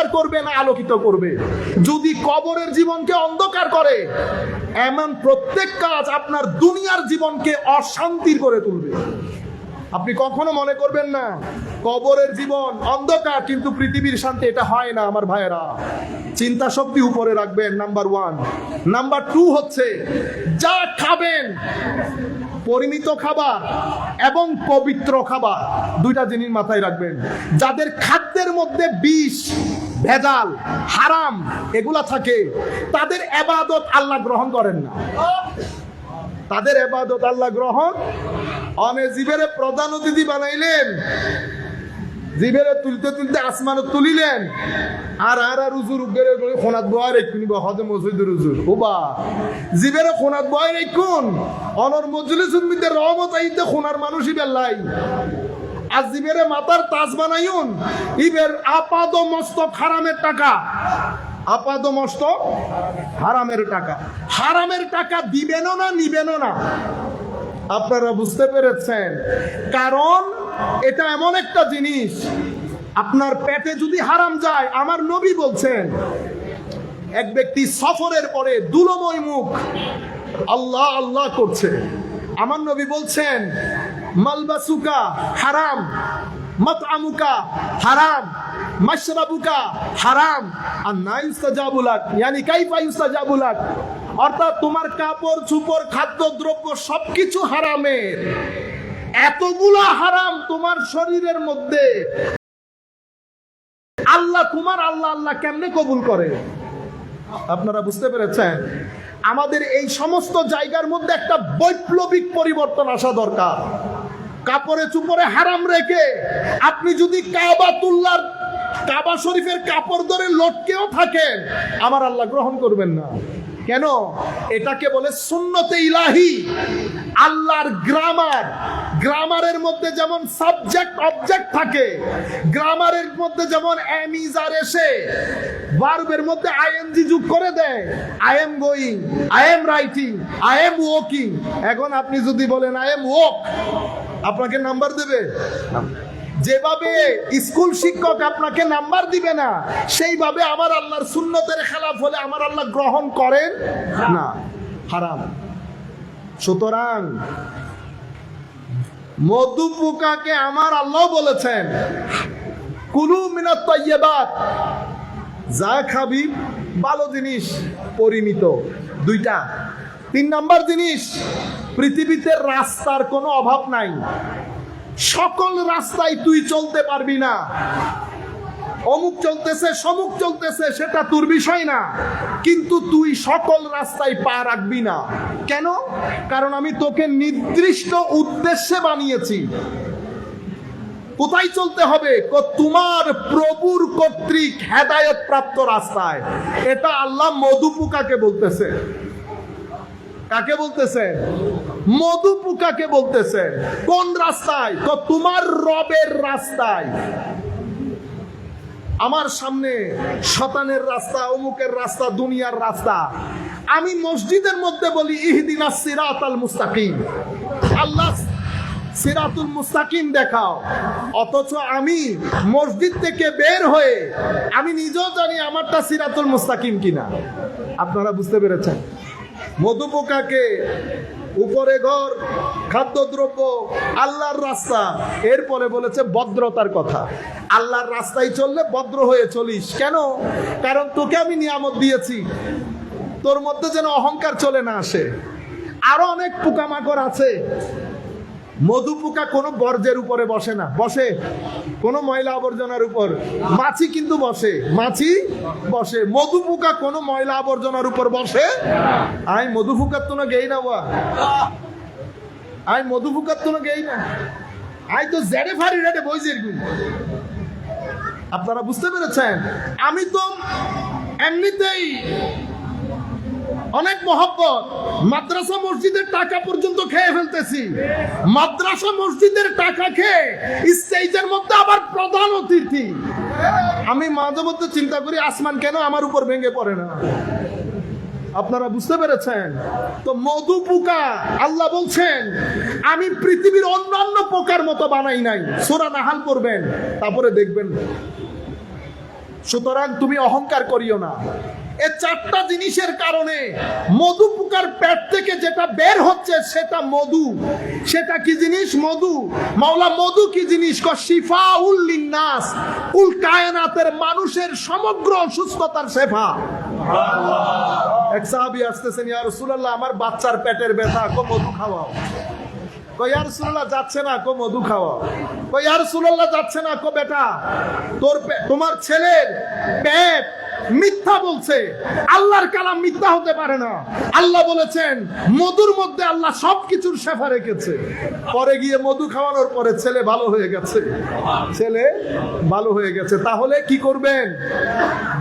অন্ধকার করবে না আলোকিত করবে? যদি কবরের জীবনকে অন্ধকার করে, এমন প্রত্যেক কাজ আপনার দুনিয়ার জীবনকে অশান্তির করে তুলবে। আপনি কখনো মনে করবেন না, কবরের জীবন অন্ধকার, কিন্তু পৃথিবীর শান্তি, এটা হয় না, আমার ভাইয়েরা। চিন্তা শক্তি উপরে রাখবেন নাম্বার ওয়ান নাম্বার টু হচ্ছে, যা খাবেন, পরিমিত খাবার এবং পবিত্র খাবার, দুইটা জিনিস মাথায় রাখবেন। যাদের খাদ্যের মধ্যে বিষ ভেজাল, হারাম, এগুলা থাকে। তাদের এবাদত আল্লাহ গ্রহণ করেন না। তাদের এবাদত আল্লাহ গ্রহণ অনে জীবের প্রধান অতিথি বানাইলেন। জীবের তুলতে তুলতে আসমানত তুলিলেন। আর আর আর উজুর উগের খোনাত বয় রেখুনি বা হদে মসজিদের উজুর ওবা, জীবের খোনাত বয় রেখুন অনর মজুলি সুন্মিতে রহমত আইতে খোনার মানুষই বেল্লাই আর জীবের মাতার তাজ বানাইউন। ইবের আপাদ মস্তক হারামের টাকা। আপাদ মস্তক হারামের টাকা। হারামের টাকা দিবেনও না, নিবেনও না। আপনারা বুঝতে পেরেছেন? কারণ এটা এমন একটা জিনিস, আপনার পেটে যদি হারাম যায়, আমার নবী বলছেন, এক ব্যক্তি সফরের পরে দুলময় মুখ আল্লাহ আল্লাহ করছে। আমার নবী বলছেন মালবাসুকা হারাম, মাতআমুকা হারাম, মাশরাবুকা হারাম। আর না ইউস্তাজাবুলাক ইয়ানি কাইফা ইউস্তাজাবুলাক অর্থাৎ তোমার কাপড়, চুপড়, খাদ্য, দ্রব্য সবকিছু হারামের। এতগুলা হারাম তোমার শরীরের মধ্যে। আল্লাহ তোমার আল্লাহ আল্লাহ কেমনে কবুল করে? আপনারা বুঝতে পেরেছেন? আমাদের এই সমস্ত জায়গার মধ্যে একটা বৈপ্লবিক পরিবর্তন আসা দরকার। কাপড়ে চুপড়ে হারাম রেখে আপনি যদি কাবাতুল্লার কাবা শরীফের কাপড় ধরে লটকেও থাকেন, আমার আল্লাহ গ্রহণ করবেন না। কেন? এটাকে বলে সুন্নতে ইলাহি। আল্লাহর গ্রামার। গ্রামারের মধ্যে যেমন সাবজেক্ট অবজেক্ট থাকে, গ্রামারের মধ্যে যেমন এমিজার এসে ভার্বের মধ্যে আইএনজি যোগ করে দেয়। I'm going I'm writing I'm walking এখন আপনি যদি বলেন আই এম ওয়াক আপনাকে নাম্বার দেবে? যেভাবে স্কুল শিক্ষক আপনাকে নাম্বার দিবে না, সেইভাবে আমার আল্লাহর সুন্নতের খেলাফ হলে আমার আল্লাহ গ্রহণ করেন? না, হারাম। সুতরাং মধু পোকাকে আমার আল্লাহ বলেছেন, কুলু মিনাত যা খাবি, ভালো জিনিস, পরিমিত। দুইটা। তিন নাম্বার জিনিস, পৃথিবীতে রাস্তার কোনো অভাব নাই। সকল রাস্তায় তুই চলতে পারবি না। অমুক চলতেছে, সমুক চলতেছে, সেটা তোর বিষয় না। কিন্তু তুই সকল রাস্তায় পা রাখবি না। কেন? কারণ আমি তোকে নির্দিষ্ট উদ্দেশ্যে বানিয়েছি। কোথায় চলতে হবে? তোমার প্রভুর কর্তৃক হেদায়ত প্রাপ্ত রাস্তায়। এটা আল্লাহ মধুপুকাকে বলতেছে। কাকে বলতেছে মধুপুকাকে বলতেছে কোন রাস্তায়? তো তোমার রবের রাস্তায়। আমার সামনে শতানের রাস্তা, অমুকের রাস্তা, দুনিয়ার রাস্তা। আমি মসজিদের মধ্যে বলি, ইহদিনা সিরাত আল মুস্তাকিম। আল্লাহ, সিরাতুল মুস্তাকিম দেখাও। অথচ আমি মসজিদ থেকে বের হয়ে, আমি নিজেও জানি আমারটা সিরাতুল মুস্তাকিম কিনা। আপনারা বুঝতে পেরেছেন? মধুপোকাকে উপরে ঘর, খাদ্যদ্রব্য, আল্লাহর রাস্তা। এরপরে বলেছে ভদ্রতার কথা। আল্লাহর রাস্তায় চললে ভদ্র হয়ে চলিস। কেন? কারণ তোকে আমি নিয়ামত দিয়েছি। তোর মধ্যে যেন অহংকার চলে না আসে। আরও অনেক পোকামাকড় আছে। মধু পোকা কোনো বর্জ্যের উপরে বসে না। বসে। কোনো ময়লা আবর্জনার উপর। মাছি কিন্তু বসে। মাছি বসে। মধু পোকা কোনো ময়লা আবর্জনার উপর বসে আই মধু পোকার তো না গেই না বা আই মধু পোকার তো না গেই না। আই তো জেডে ফারি রেডে বইজের গুণ আপনারা বুঝতে পেরেছেন? আমি তো এমনিতেই অনেক মহব্বত। মাদ্রাসা মসজিদের টাকা পর্যন্ত খেয়ে ফেলতেছি। মাদ্রাসা মসজিদের টাকা খেয়ে স্টেজের মধ্যে আবার প্রধান অতিথি। আমি মাঝে মধ্যে চিন্তা করি, আসমান কেন আমার উপর ভেঙে পড়ে না? আপনারা বুঝতে পেরেছেন? তো মধু পোকা, আল্লাহ বলছেন, আমি পৃথিবীর অন্যান্য পোকার মতো বানাই নাই। সোরা নাহাল করবেন তারপরে দেখবেন। সুতরাং তুমি অহংকার করিও না। এ চারটা জিনিসের কারণে মধু পোকার পেট থেকে যেটা বের হচ্ছে সেটা মধু। সেটা কি জিনিস? মধু। মাওলা, মধু কি জিনিস? ক শিফা উল্লিন্নাস উল কায়নাতের মানুষের সমগ্র অসুস্থতার শেফা। এক সাহাবি আসতেছেন, ইয়া রাসূলুল্লাহ, আমার বাচ্চার পেটের ব্যথা, কো মধু খাওয়াও। কয়ার সুল্লাহ যাচ্ছে না, কো মধু খাওয়া কয়ার সুল্লাহ যাচ্ছে না, কো বেটা, তোর তোমার ছেলের পেট মিথ্যা বলছে। আল্লাহর কালাম মিথ্যা হতে পারে না। আল্লাহ বলেছেন, মধুর মধ্যে আল্লাহ সবকিছুর শেফা রেখেছে। পরে গিয়ে মধু খাওয়ানোর পরে ছেলে ভালো হয়ে গেছে। ছেলে ভালো হয়ে গেছে। তাহলে কি করবেন?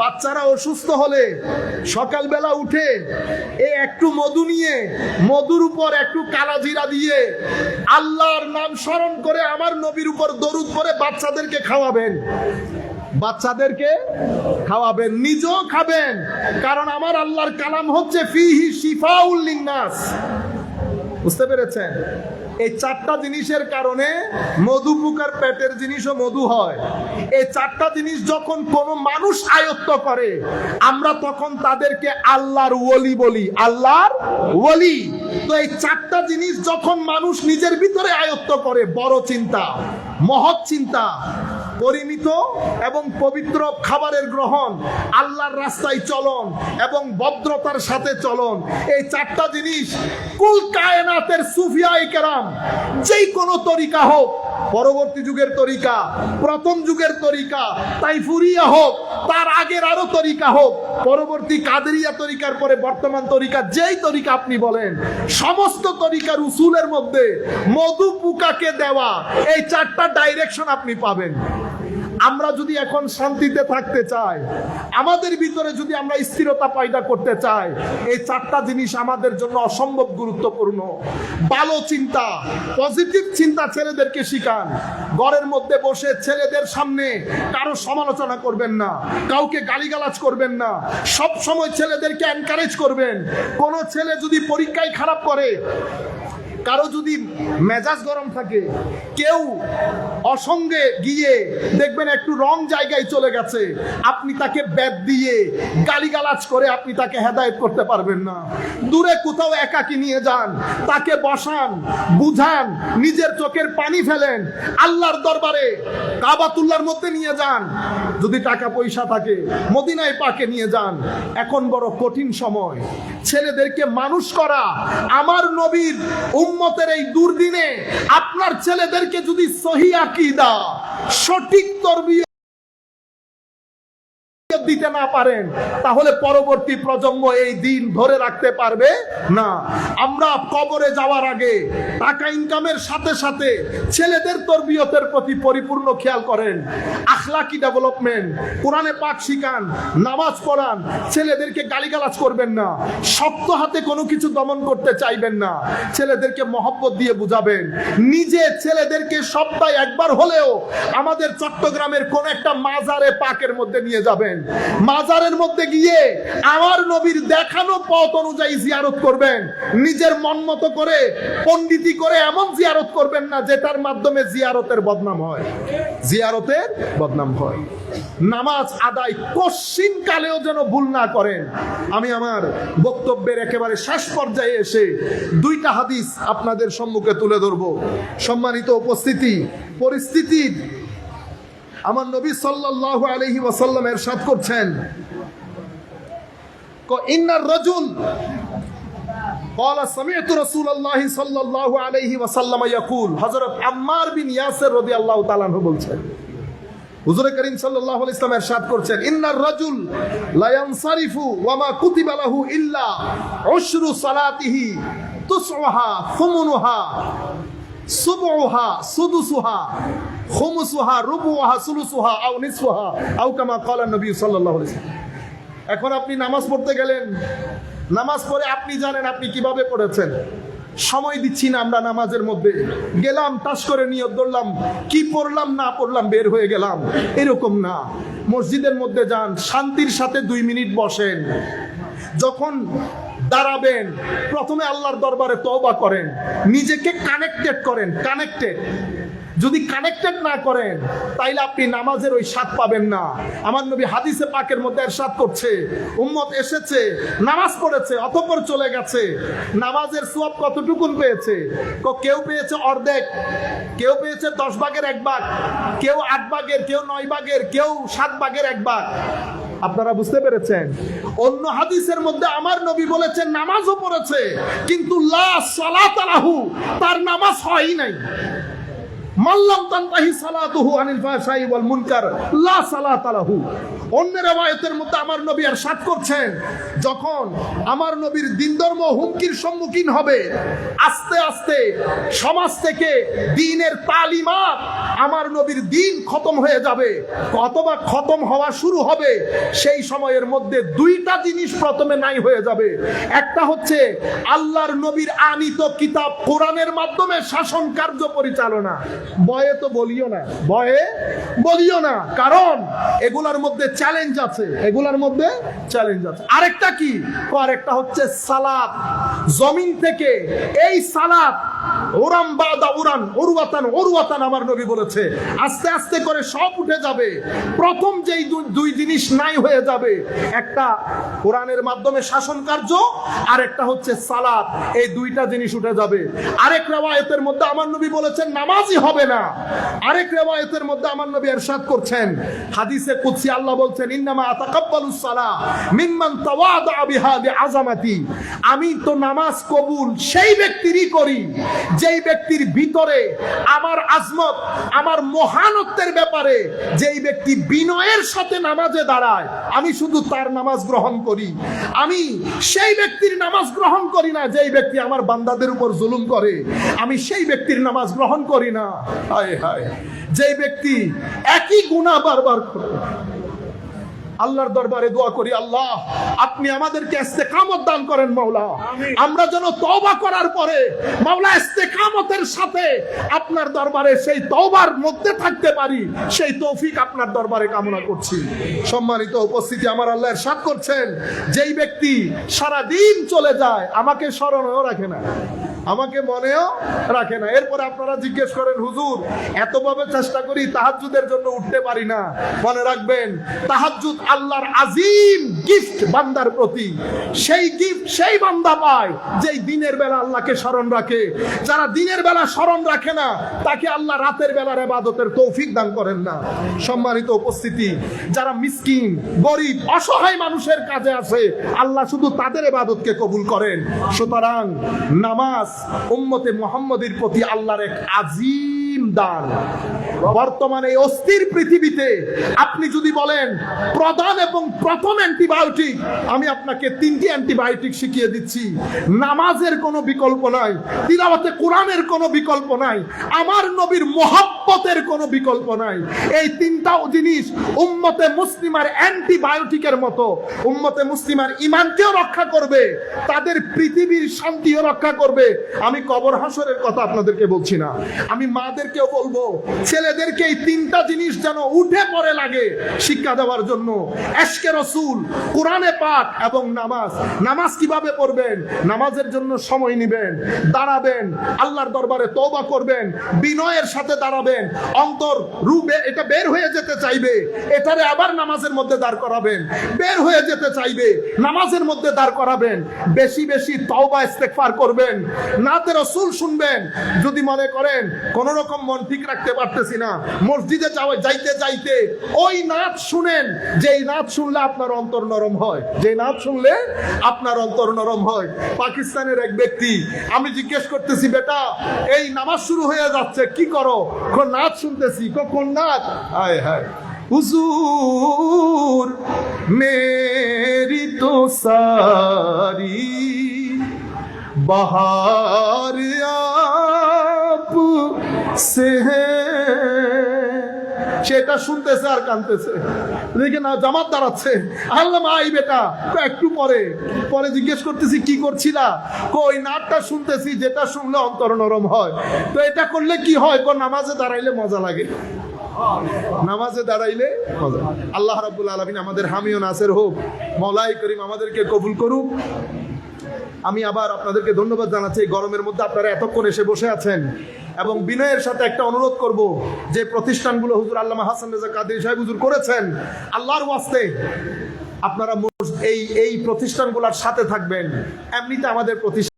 বাচ্চারা অসুস্থ হলে সকালবেলা উঠে এ একটু মধু নিয়ে, মধুর উপর একটু কালা জিরা দিয়ে আল্লাহর নাম স্মরণ করে আমার নবীর উপর দরুদ পরে বাচ্চাদেরকে খাওয়াবেন। বাচ্চাদেরকে খাওয়াবেন, নিজেও খাবেন। কারণ আমার আল্লাহর কালাম হচ্ছে ফিহি শিফাউল লিন্নাস। বুঝতে পেরেছেন? এই চারটা জিনিসের কারণে মধু পোকার পেটের জিনিসও মধু হয়। এই চারটা জিনিস যখন কোনো মানুষ আয়ত্ত করে, আমরা তখন তাদেরকে আল্লাহর ওলি বলি। আল্লাহর ওলি। তো এই চারটা জিনিস যখন মানুষ নিজের ভিতরে আয়ত্ত করে, বড় চিন্তা, মহৎ চিন্তা পরিমিত এবং পবিত্র খাবারের গ্রহণ, আল্লাহর রাস্তায় চলন এবং ভদ্রতার সাথে চলন। এই চারটা জিনিস কুল কায়নাতের সুফিয়াই কেরাম যেই কোনো তরিকা হোক, পরবর্তী যুগের তরিকা, প্রথম যুগের তরিকা তাই ফুরিয়া হোক, তার আগের আরও তরিকা হোক, পরবর্তী কাদেরিয়া তরিকার পরে বর্তমান তরিকা, যেই তরিকা আপনি বলেন, সমস্ত তরিকার উসুলের মধ্যে মধু পুকাকে দেওয়া, এই চারটা ডাইরেকশন আপনি পাবেন। আমরা যদি এখন শান্তিতে থাকতে চাই, আমাদের ভিতরে যদি আমরা স্থিরতা পয়দা করতে চাই, এই চারটা জিনিস আমাদের জন্য অসম্ভব গুরুত্বপূর্ণ। ভালো চিন্তা পজিটিভ চিন্তা ছেলেদেরকে শিখান। ঘরের মধ্যে বসে ছেলেদের সামনে কারও সমালোচনা করবেন না, কাউকে গালিগালাজ করবেন না। সব সময় ছেলেদেরকে এনকারেজ করবেন। কোন ছেলে যদি পরীক্ষায় খারাপ করে কারও যদি মেজাজ গরম থাকে, কেউ অসঙ্গে গিয়ে দেখবেন একটু রং জায়গায় চলে গেছে, আপনি তাকে ব্যাট দিয়ে গালিগালাজ করে আপনি তাকে হেদায়েত করতে পারবেন না। দূরে কোথাও একাকি নিয়ে যান, তাকে বসান, বুঝান, নিজের চোখের পানি ফেলেন, আল্লাহর দরবারে কাবাতুল্লার মধ্যে নিয়ে যান। যদি টাকা পয়সা থাকে, মদিনায় পাকে নিয়ে যান। এখন বড় কঠিন সময়। ছেলেদেরকে মানুষ করা, আমার নবীর উম্মতের এই দুর্দিনে আপনার ছেলেদেরকে যদি সহি আকিদা সঠিক তরবিয়ত দিতে না পারেন, তাহলে পরবর্তী প্রজন্ম এই দিন ধরে রাখতে পারবে না। আমরা কবরে যাওয়ার আগে টাকা ইনকামের সাথে সাথে ছেলেদের তরবিয়তের প্রতি পরিপূর্ণ খেয়াল করেন। আখলাকি ডেভেলপমেন্ট কোরআনে পাক শিখান, নামাজ পড়ান, ছেলেদেরকে গালিগালাজ করবেন না, শক্ত হাতে কোনো কিছু দমন করতে চাইবেন না। ছেলেদেরকে মহব্বত দিয়ে বুঝাবেন, নিজে ছেলেদেরকে সপ্তাহে একবার হলেও আমাদের চট্টগ্রামের কোন একটা মাজারে পাকের মধ্যে নিয়ে যাবেন। মাজারের মধ্যে গিয়ে আমার নবীর দেখানো পথ অনুযায়ী জিয়ারত করবেন। নিজের মন মতো করে, পণ্ডিতি করে এমন জিয়ারত করবেন না যেটার মাধ্যমে জিয়ারতের বদনাম হয়। জিয়ারতের বদনাম হয়। নামাজ আদায় কশিন কালেও যেন ভুল না করেন। আমি আমার বক্তব্যের একেবারে শেষ পর্যায়ে এসে দুইটা হাদিস আপনাদের সম্মুখে তুলে ধরব। সম্মানিত উপস্থিতি, পরিস্থিতির আমার নবী সাল্লাল্লাহু আলাইহি ওয়াসাল্লাম এরশাদ করছেন ক ইন্নার রাজুল قال سمعت رسول الله صلى الله عليه وسلم يقول হযরত আম্মার বিন ইয়াসির রাদিয়াল্লাহু তাআলা আনহু বলছেন হুজুর করিম সাল্লাল্লাহু আলাইহি ওয়াসাল্লাম ইরশাদ করছেন ইন্নার রাজুল লা ইয়ানসারিফু ওয়া মা কুতিবা লাহু ইল্লা উশরু সালাতিহি তুসউহা ফুমুনুহা সুবউহা সুদুসুহা খুমুসুহা রুবুহা, সুলুসুহা, আও নিসফুহা, আও কামা ক্বালা নবী ওয়াসাল্লাম। এখন আপনি নামাজ পড়তে গেলেন। নামাজ পড়ে আপনি জানেন আপনি কীভাবে পড়েছেন। সময় দিচ্ছি না আমরা নামাজের মধ্যে। গেলাম, টাস করে নিয়ত ধরলাম। কি পড়লাম, না পড়লাম, বের হয়ে গেলাম। এরকম না। মসজিদের মধ্যে যান, শান্তির সাথে দুই মিনিট বসেন। যখন দাঁড়াবেন। প্রথমে আল্লাহর দরবারে তওবা করেন। নিজেকে কানেক্টেড করেন। কানেক্টেড যদি কানেক্টেড না করেন, তাইলে আপনি নামাজের ওই স্বাদ পাবেন না। আমার নবী হাদিসে পাকের মধ্যে এরশাদ করছে, উম্মত এসেছে, নামাজ পড়েছে, অতঃপর চলে গেছে। নামাজের সোয়াব কতটুকুন পেয়েছে? কেউ পেয়েছে অর্ধেক, কেউ পেয়েছে দশ ভাগের এক ভাগ, কেউ আট ভাগের, কেউ নয় ভাগের, কেউ সাত ভাগের এক ভাগ। আপনারা বুঝতে পেরেছেন? অন্য হাদিসের মধ্যে আমার নবী বলেছেন নামাজও পড়েছে, কিন্তু লা সালাত তার নামাজ হয়ই নাই। মাল্লাম তানতাহি সালাতুহু আনিল ফাহশাই ওয়াল মুনকার লা সালাত লাহু অন্য রওয়ায়াতের মধ্যে আমার নবী আর সাত করছেন। যখন আমার নবীর দিন ধর্ম হুমকির সম্মুখীন হবে, আস্তে আস্তে সমাজ থেকে দিনের তালিমাত আমার নবীর দিন খতম হয়ে যাবে। অথবা খতম হওয়া শুরু হবে, সেই সময়ের মধ্যে দুইটা জিনিস প্রথমে নাই হয়ে যাবে। একটা হচ্ছে আল্লাহর নবীর আনিত কিতাব কোরআনের মাধ্যমে শাসন কার্য পরিচালনা। বয়ে তো বলিও না, বয়ে বলিও না। কারণ এগুলার মধ্যে চ্যালেঞ্জ আছে। এগুলার মধ্যে চ্যালেঞ্জ আছে। আরেকটা কি? আরেকটা হচ্ছে সালাত জমিন থেকে এই সালাত ওরাম বাদা আমার নবী বলেছে। আস্তে আস্তে করে সব উঠে যাবে। প্রথম যেই দুই জিনিস নাই হয়ে যাবে, একটা কোরআনের মাধ্যমে শাসন কার্য আর একটা হচ্ছে সালাত এই দুইটা জিনিস উঠে যাবে। আরেক রেওয়ায়তের মধ্যে আমার নবী বলেছেন, নামাজই হবে না। আরেক রেওয়ায়তের মধ্যে আমার নবী এরশাদ করছেন। হাদিসে কুদসি আল্লাহ বলছেন, ইন্নামা আতাকাব্বালুস মিম্মান তাওয়াদা বিহা বিআযামাতি আমি তো নামাজ কবুল সেই ব্যক্তিরই করি, যেই ব্যক্তির ভিতরে আমার আজমত, আমার মহানত্বের ব্যাপারে যেই ব্যক্তি বিনয়ের সাথে নামাজে দাঁড়ায়, আমি শুধু তার নামাজ গ্রহণ করি। আমি সেই ব্যক্তির নামাজ গ্রহণ করি না, যেই ব্যক্তি আমার বান্দাদের উপর জুলুম করে। আমি সেই ব্যক্তির নামাজ গ্রহণ করি না। হায় হায়, যেই ব্যক্তি একই গুণা বারবার করে। আল্লাহর দরবারে দোয়া করি আল্লাহ আপনি আমাদেরকে ইস্তেকামত দান করেন মাওলা। আমরা যেন তওবা করার পরে মাওলা ইস্তেকামতের সাথে আপনার দরবারে সেই তওবার মধ্যে থাকতে পারি সেই তৌফিক আপনার দরবারে কামনা করছি। সম্মানিত উপস্থিতি আমার আল্লাহ এরশাদ করছেন যেই ব্যক্তি সারা দিন চলে যায় আমাকে স্মরণেও রাখে না। আমাকে মনেও রাখে না। এরপরে আপনারা জিজ্ঞেস করেন, হুজুর, এতভাবে চেষ্টা করি তাহাজ্জুদের জন্য উঠতে পারি না। মনে রাখবেন, তাহাজ্জুদ আল্লাহর আজিম গিফট বান্দার প্রতি। সেই গিফট সেই বান্দা পায় যেই দিনের বেলা আল্লাহকে স্মরণ রাখে। যারা দিনের বেলা স্মরণ রাখে না, তাকে আল্লাহ রাতের বেলার ইবাদতের তৌফিক দান করেন না। সম্মানিত উপস্থিতি, যারা মিসকিন, গরিব, অসহায় মানুষের কাজে আছে আল্লাহ শুধু তাদের ইবাদতকে কবুল করেন। সুতরাং নামাজ উম্মতে মোহাম্মদের প্রতি আল্লাহর এক আজিম দান। বর্তমানে এই অস্থির পৃথিবীতে আপনি যদি বলেন প্রধান এবং প্রথম অ্যান্টিবায়োটিক, আমি আপনাকে তিনটি অ্যান্টিবায়োটিক শিখিয়ে দিচ্ছি। নামাজের কোনো বিকল্প নাই, তিলাওয়াতে কোরআনের কোনো বিকল্প নাই, আমার নবীর মোহাব্বতের কোনো বিকল্প নাই। এই তিনটাও জিনিস উম্মতে মুসলিমার অ্যান্টিবায়োটিকের মতো, উম্মতে মুসলিমার ইমানকেও রক্ষা করবে, তাদের পৃথিবীর শান্তিও রক্ষা করবে। আমি কবর হাসরের কথা আপনাদেরকে বলছি না। আমি মাদেরকেও বলব ছেলেদেরকে এই তিনটা জিনিস যেন উঠে পড়ে লাগে শিক্ষা দেওয়ার জন্য। এশকে রসুল কোরআনে পাঠ এবং নামাজ। নামাজ কীভাবে পড়বেন? নামাজের জন্য সময় নেবেন, দাঁড়াবেন, আল্লাহর দরবারে তওবা করবেন, বিনয়ের সাথে দাঁড়াবেন, অন্তর রূপে এটা বের হয়ে যেতে চাইবে, এটারে আবার নামাজের মধ্যে দাঁড় করাবেন, বের হয়ে যেতে চাইবে, নামাজের মধ্যে দাঁড় করাবেন, বেশি বেশি তওবা ইস্তেগফার করবেন, নাতে রসুল শুনবেন, যদি মনে করেন কোন রকম মন ঠিক রাখতে পারতেছি না মসজিদে যাওয়া যাইতে যাইতে ওই নাচ শুনেন যেই নাচ শুনলে আপনার অন্তর নরম হয় যে নাচ শুনলে আপনার অন্তর নরম হয় পাকিস্তানের এক ব্যক্তি আমি জিজ্ঞেস করতেছি বেটা এই নামাজ শুরু হয়ে যাচ্ছে কি করো কো নাচ শুনতেছি কো কোন নাচ হায় হায় হুজুর মেরি তো সারি बहार आप से है সেটা শুনতেছে আর কানতেছে। দেখে না, জামাত দাঁড়াচ্ছে। আল্লাহ আই বেটা একটু পরে। পরে জিজ্ঞেস করতেছি, কি করছিলা? কই নাটটা শুনতেছি, যেটা শুনলে অন্তর নরম হয়। তো এটা করলে কি হয়? কো নামাজে দাঁড়াইলে মজা লাগে। নামাজে দাঁড়াইলে মজা আল্লাহ রাব্বুল আলামিন আমাদের হামিও নাসের হোক, মলাই করিম আমাদেরকে কবুল করুক। আমি আবার আপনাদেরকে ধন্যবাদ জানাচ্ছি। গরমের মধ্যে আপনারা এতক্ষণ এসে বসে আছেন। এবং বিনয়ের সাথে একটা অনুরোধ করব যে প্রতিষ্ঠানগুলো হুজুর আল্লাহ হাসান রেজা কাদের সাহেব হুজুর করেছেন, আল্লাহর ওয়াস্তে আপনারা এই এই প্রতিষ্ঠানগুলোর সাথে থাকবেন। এমনিতে আমাদের প্রতিষ্ঠান